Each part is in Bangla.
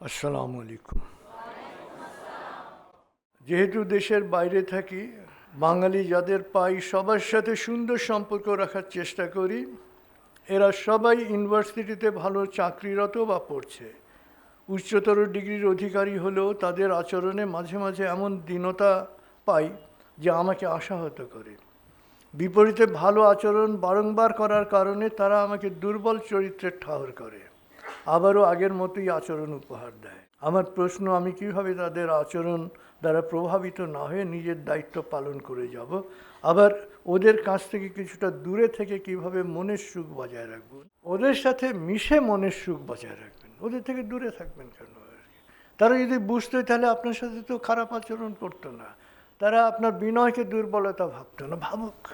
আসসালামু আলাইকুম। যেহেতু দেশের বাইরে থাকি, বাঙালি যাদের পাই, সবার সাথে সুন্দর সম্পর্ক রাখার চেষ্টা করি। এরা সবাই ইউনিভার্সিটিতে ভালো চাকরিরত বা পড়ছে। উচ্চতর ডিগ্রির অধিকারী হলেও তাদের আচরণে মাঝে মাঝে এমন দীনতা পাই যে আমাকে আশাহত করে। বিপরীতে ভালো আচরণ বারংবার করার কারণে তারা আমাকে দুর্বল চরিত্রের ঠাহর করে। আবারও আগের মতোই আচরণ উপহার দেয়। আমার প্রশ্ন, আমি কীভাবে তাদের আচরণ দ্বারা প্রভাবিত না হয়ে নিজের দায়িত্ব পালন করে যাব? আবার ওদের কাছ থেকে কিছুটা দূরে থেকে কীভাবে মনের সুখ বজায় রাখবেন? ওদের সাথে মিশে মনের সুখ বজায় রাখবেন? ওদের থেকে দূরে থাকবেন কেন তারা যদি বুঝতো, তাহলে আপনার সাথে তো খারাপ আচরণ করতো না। তারা আপনার বিনয়কে দুর্বলতা ভাবতো না, ভাবুক।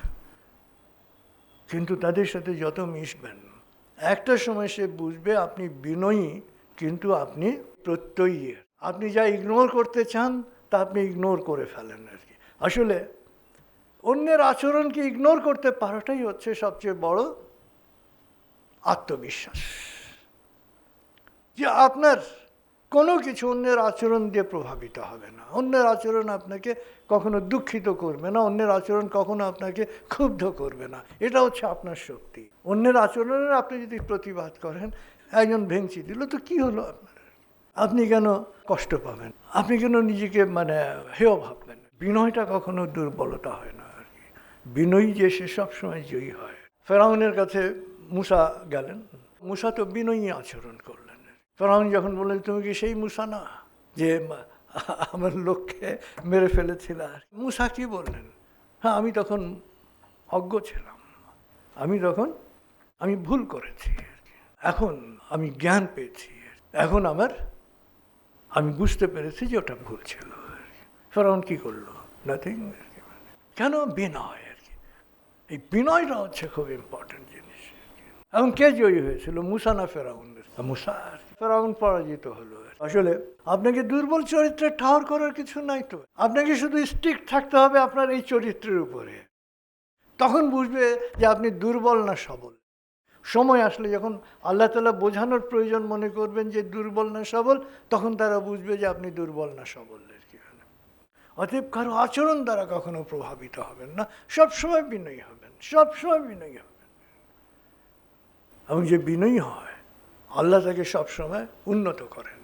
কিন্তু তাদের সাথে যত মিশবেন একটা সময় সে বুঝবে আপনি বিনয়ী, কিন্তু আপনি প্রত্যয়ী। আপনি যা ইগনোর করতে চান, তা আপনি ইগনোর করে ফেলেন আর কি। আসলে অন্যের আচরণকে ইগনোর করতে পারাটাই হচ্ছে সবচেয়ে বড় আত্মবিশ্বাস। যে আপনার কোনো কিছু অন্যের আচরণ দিয়ে প্রভাবিত হবে না। অন্যের আচরণ আপনাকে কখনো দুঃখিত করবে না, অন্যের আচরণ কখনো আপনাকে ক্ষুব্ধ করবে না। এটা হচ্ছে আপনার শক্তি। অন্যের আচরণের আপনি যদি প্রতিবাদ করেন, একজন ভেঙচি দিল, তো কি হলো আপনার? আপনি কেন কষ্ট পাবেন? আপনি কেন নিজেকে মানে হেয় ভাববেন? বিনয়টা কখনো দুর্বলতা হয় না আর কি। বিনয়ী যে সে সবসময় জয়ী হয়। ফেরাউনের কাছে মুসা গেলেন। মুসা তো বিনয়ী আচরণ করলেন। ফেরাউন যখন বললেন, তুমি কি সেই মুসা না যে আমার লোককে মেরে ফেলেছিল? আর মুসা কি বললেন? হ্যাঁ আমি তখন অজ্ঞ ছিলাম। আমি তখন, আমি ভুল করেছি। এখন আমি জ্ঞান পেয়েছি এখন আমার, আমি বুঝতে পেরেছি যে ওটা ভুল ছিল। ফেরাউন কি করল? নাথিং কেন? বিনয় আর কি। এই বিনয়টা হচ্ছে খুব ইম্পর্টেন্ট জিনিস। আর কি। জয়ী হয়েছিল? মুসা না ফেরাউন মুসা? ফেরাউন পরাজিত হলো। আসলে আপনাকে দুর্বল চরিত্রে ঠাহর করার কিছু নাই তো? আপনাকে শুধু স্টিক থাকতে হবে আপনার এই চরিত্রের উপরে। তখন বুঝবে যে আপনি দুর্বল না সবল। সময় আসলে যখন আল্লাহ তালা বোঝানোর প্রয়োজন মনে করবেন যে দুর্বল না সবল তখন তারা বুঝবে যে আপনি দুর্বল না সবল আর কি অতএব কারও আচরণ দ্বারা কখনো প্রভাবিত হবেন না। সবসময় বিনয়ী হবেন সবসময় বিনয়ী হবেন। এবং যে বিনয়ী হয় আল্লাহ তাকে সবসময় উন্নত করেন।